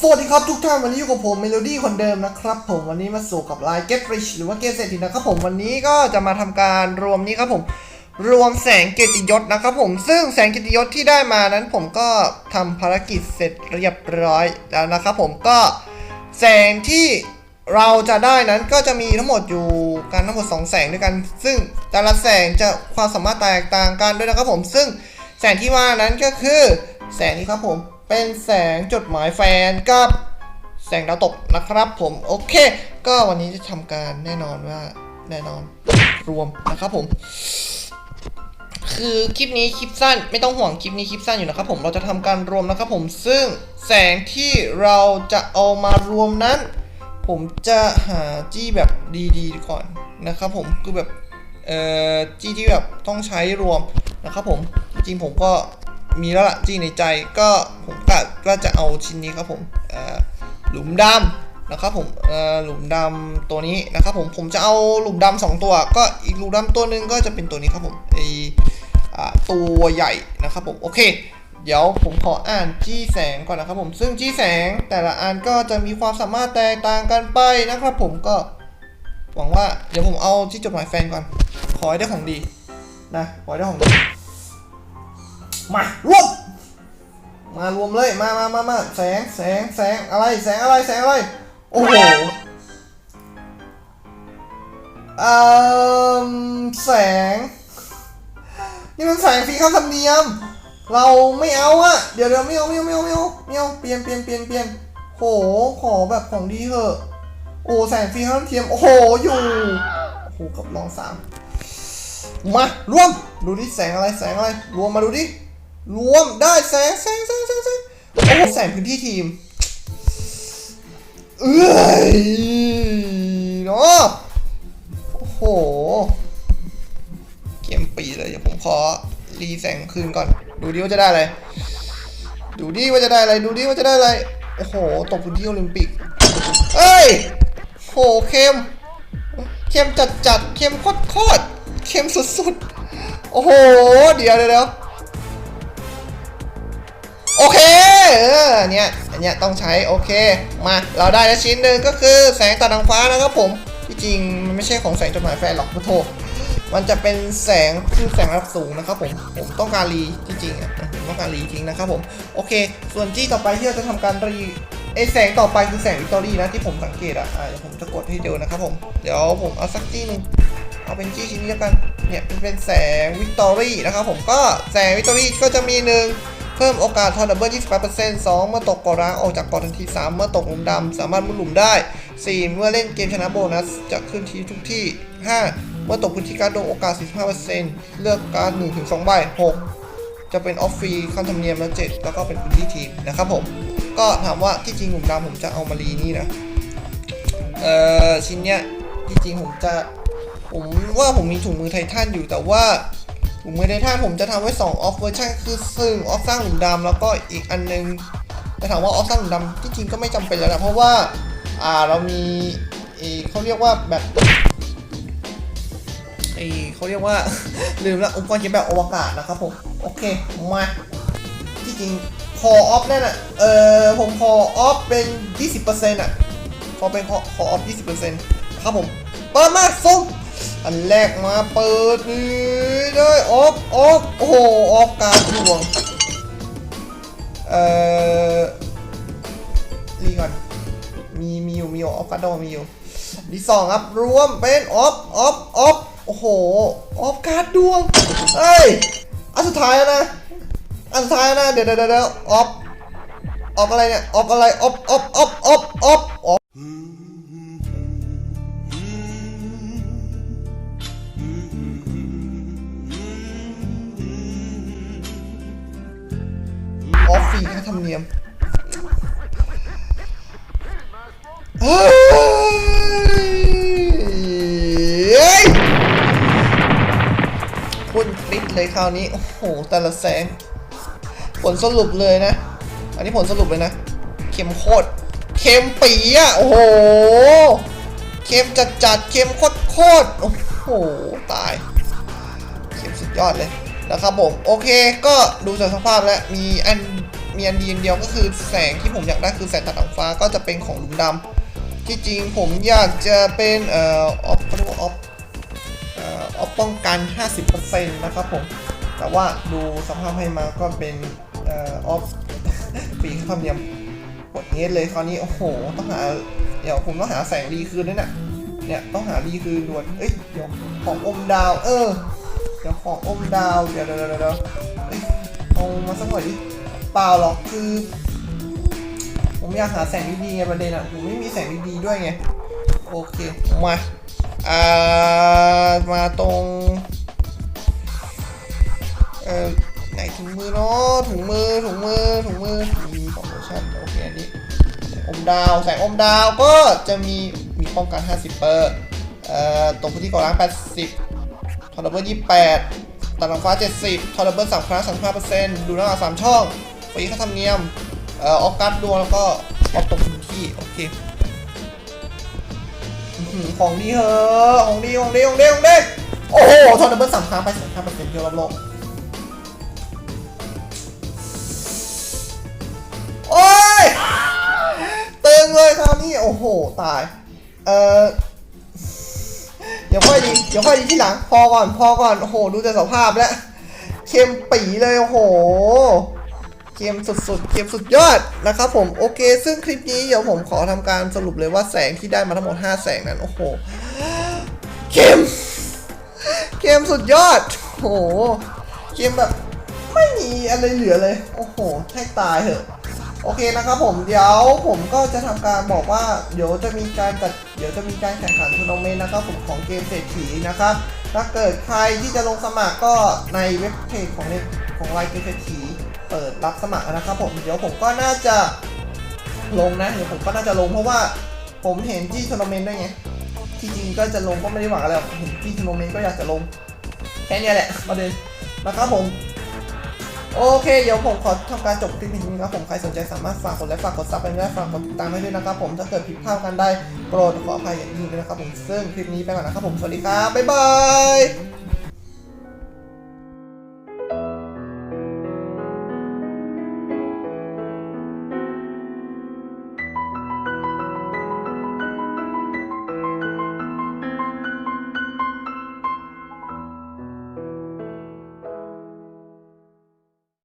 สวัสดีครับทุกท่านวันนี้อยู่กับผมเมโลดี้คนเดิมนะครับผมวันนี้มาสู่กับไลน์ Get Rich หรือว่าเกมเศรษฐีนะครับผมวันนี้ก็จะมาทำการรวมนี้ครับผมรวมแสงเกียรติยศนะครับผมซึ่งแสงเกียรติยศที่ได้มานั้นผมก็ทำภารกิจเสร็จเรียบร้อยแล้วนะครับผมก็แสงที่เราจะได้นั้นก็จะมีทั้งหมดอยู่กันทั้งหมด 2 แสงด้วยกัน ซึ่งแต่ละแสงจะความสามารถแตกต่างกันด้วยนะครับผมซึ่งแสงที่ว่านั้นก็คือแสงนี้ครับผม เป็นแสงจดหมายแฟนกับแสงดาวตกนะครับผมโอเค ก็วันนี้จะทำการแน่นอนว่าแน่นอนรวมนะครับผม คือคลิปนี้คลิปสั้น ไม่ต้องห่วงคลิปนี้คลิปสั้นอยู่นะครับผมเราจะทำการรวมนะครับผมซึ่งแสงที่เราจะเอามารวมนั้น ผมจะหาจี้แบบดีๆก่อนนะครับผมคือแบบเอ่อจี้ที่แบบต้องใช้รวมนะครับผมจริงผมก็ มีแล้วล่ะจี้ในใจก็ผมกะก็จะเอาชิ้นนี้ครับผมหลุมดำนะครับผมหลุมดำตัวนี้นะครับผมผมจะเอาหลุมดำสองตัว ก็อีกหลุมดำตัวนึงก็จะเป็นตัวนี้ครับผมไอตัวใหญ่นะครับผมโอเค เดี๋ยวผมขออ่านจี้แสงก่อนนะครับผมซึ่งจี้แสงแต่ละอันก็จะมีความสามารถแตกต่างกันไปนะครับผมก็หวังว่าเดี๋ยวผมเอาที่จดหมายแฟนก่อน ขอให้ได้ของดีนะขอให้ได้ของดี มารวมมารวมเลยมามามามาแสงแสงแสงอะไรแสงอะไรแสงอะไรโอ้โหเอ่อแสง นี่มันแสงฟรีเข้าธรรมเนียม เราไม่เอาอะเดี๋ยวเดี๋ยวไม่เอาไม่เอาไม่เอาไม่เอาไม่เอาเปลี่ยนเปลี่ยนเปลี่ยนเปลี่ยนโหขอแบบของดีเถอะ โอ้แสงฟรีเข้าธรรมเนียมโอ้โหอยู่โอ้โหกับลองสามมารวมดูดิแสงอะไรแสงอะไรรวมมาดูดิ รวมได้แสงแสงแสงแสงแสงโอ้แสงพื้นที่ทีม เอ้ยเนาะโอ้โห เกมปีเลยเดี๋ยวผมขอรีแสงคืนก่อน ดูดิว่าจะได้อะไร ดูดิว่าจะได้อะไร ดูดิว่าจะได้อะไร โอ้โห ตกพื้นที่โอลิมปิก เอ้ยโหเข้ม เข้มจัดจัดเข้มโคตรโคตรเข้มสุดๆ โอ้โห เดี๋ยวเดี๋ยว โอเค เอออันเนี้ยอันเนี้ยต้องใช้โอเค มา เราได้แล้วชิ้นหนึ่งก็คือแสงตัดทางฟ้านะครับผม ที่จริงมันไม่ใช่ของแสงจดหมายแฟนหรอกพุทโธมันจะเป็นแสงคือแสงระดับสูงนะครับผมผมต้องการรีจริงๆอะผมต้องการรีจริงนะครับผมโอเค ส่วนจี้ต่อไปที่เราจะทำการรีไอแสงต่อไปคือแสงวิกตอรี่นะที่ผมสังเกตอะเดี๋ยวผมจะกดให้ดูนะครับผมเดี๋ยวผมเอาสักจี้หนึ่งเอาเป็นจี้ชิ้นนี้แล้วกันเนี่ยเป็นเป็นแสงวิกตอรี่นะครับผมก็แสงวิกตอรี่ก็จะมีหนึ่ง เพิ่มโอกาสทอนดับเบิล28% 2 เมื่อตกกาะร้างออกจากกาะทันที 3 เมื่อตกหลุมดำสามารถมุดหลุมได้ 4 เมื่อเล่นเกมชนะโบนัสจะขึ้นที่ทุกที่ 5 เมื่อตกพื้นที่การดโดนโอกาส 45%เลือกการ1ถึง2ใบ6 จะเป็นออฟฟรีขั้นธรรมเนียมแล้ว 7 แล้วก็เป็นพื้นที่ทีมนะครับผมก็ถามว่าที่จริงหลุมดำผมจะเอามารีนี่นะเอ่อชิ้นเนี้ยที่จริงผมจะผมว่าผมมีถุงมือไททันอยู่แต่ว่า ถุงมือไททันผมจะทำไว้2ออฟเวอร์ชันคือซึ่งออฟสร้างหลุมดำแล้วก็อีกอันนึงแต่ถามว่าออฟสร้างหลุมดำที่จริงก็ไม่จำเป็นแล้วนะเพราะว่าอ่าเรามีเขาเรียกว่าแบบไอเขาเรียกว่า ลืมละอุปกรณ์เขียนแบบอวกาศนะครับผมโอเคมาที่จริงคอออฟนั่นอะเออผมคอออฟเป็น 20%อะพอเป็นคออออฟ20%ครับผมเปิดมาซุ่ม อันแรกมาเปิดนี่เลยออฟออฟโอ้โหออฟการดวง เอ่อรีก่อน มีมีอยู่มีอยู่ออฟการ์ดมีอยู่ที่สองครับรวมเป็นออฟออฟออฟโอ้โหออฟการ์ดดวงเอ้ยอันสุดท้ายนะอันสุดท้ายนะเดี๋ยวเดี๋ยวเดี๋ยวออฟออฟอะไรเนี่ยออฟอะไรออฟออฟออฟออฟออฟออฟ เนียมเฮ้ยคุณคลิปเลยคราวนี้ โอ้โห แต่ละแสง ผลสรุปเลยนะ อันนี้ผลสรุปเลยนะเค็มโคตรเค็มปีอะ โอ้โหเค็มจัดจัดๆเค็มโคตรโคตร โอ้โห ตาย เข็มสุดยอดเลยนะครับผม โอเค ก็ดูจากสภาพแล้ว มีอัน มีอันดีอันเดียวก็คือแสงที่ผมอยากได้คือแสงตัดหนังฟ้าก็จะเป็นของหลุมดำที่จริงผมอยากจะเป็นเอ่อออฟเรียกว่าออฟเอ่อออฟป้องกัน 50%นะครับผมแต่ว่าดูสภาพให้มาก็เป็นเอ่อออฟปีกธรรมเนียมกดเฮดเลยคราวนี้โอ้โหต้องหาเดี๋ยวผมต้องหาแสงรีคืนด้วยนี่ยเนี่ยต้องหารีคืนด่วนเอ้ยเดี๋ยวของอมดาวเออเดี๋ยวของอมดาวเดี๋ยวเดี๋ยวเดี๋ยวเดี๋ยวเอ้ยเอามาสักหน่อยดิ เปล่าหรอกคือ ผมอยากหาแสงดีๆไงประเด็นอะผมไม่มีแสงดีๆด้วยไง โอเคมาอ่ามาตรง เอ่อไหนถุงมือเนาะถุงมือถุงมือถุงมือมีของโลชั่นโอเคอันนี้อมดาวแสงอมดาวก็จะมีมีป้องกัน 50 เปอร์เอ่อตรงพื้นที่ก่อล้าง 80ทอร์เบิร์28ตัดหลังฟ้า 70ทอร์เบิร์3ครั้ง35%ดูหน้าต่าง3ช่อง ฟรีค่าธรรมเนียมเอ่อออกัสดวงแล้วก็ออฟตรงพื้นที่โอเคของดีเหอะของดีของดีของดีของดีโอ้โหทอร์เบิร์3ครั้งไป35%เที่ยวรอบโลกโอ้ยตึงเลยคราวนี้โอ้โหตายเอ่อเดี๋ยวค่อยดีเดี๋ยวค่อยดีที่หลังพอก่อนพอก่อนโอ้โหดูแต่สภาพแล้วเค็มปีเลยโอ้โห เกมสุดๆ เกมสุดยอดนะครับผมโอเค ซึ่งคลิปนี้เดี๋ยวผมขอทำการสรุปเลยว่าแสงที่ได้มาทั้งหมด 5 แสงนั้น โอ้โหเกมเกมสุดยอด โอ้โหเกมแบบไม่มีอะไรเหลือเลย โอ้โหแทกตายเหอะโอเคนะครับผมเดี๋ยวผมก็จะทำการบอกว่าเดี๋ยวจะมีการจัดเดี๋ยวจะมีการแข่งขันทัวร์นาเมนต์นะครับผมของเกมเศรษฐีนะครับถ้าเกิดใครที่จะลงสมัครก็ในเว็บเพจของในของไลน์เกมเศรษฐี เปิดรับสมัครนะครับผมเดี๋ยวผมก็น่าจะลงนะเดี๋ยวผมก็น่าจะลงเพราะว่าผมเห็นที่ทัวร์นาเมนต์ด้วยไงที่จริงก็จะลงก็ไม่ได้หวังอะไรเห็นที่ทัวร์นาเมนต์ก็อยากจะลงแค่นี้แหละประเด็นนะครับผมโอเค เดี๋ยวผมขอทำการจบคลิปนี้นะครับผมใครสนใจสามารถฝากกดไลค์ฝากกดซับไปด้วยฝากกดติดตามให้ด้วยนะครับผมถ้าเกิดผิดพลาดกันได้โปรดขออภัยอย่างยิ่งด้วยนะครับผมซึ่งคลิปนี้ไปก่อนนะครับผมสวัสดีครับบ๊ายบาย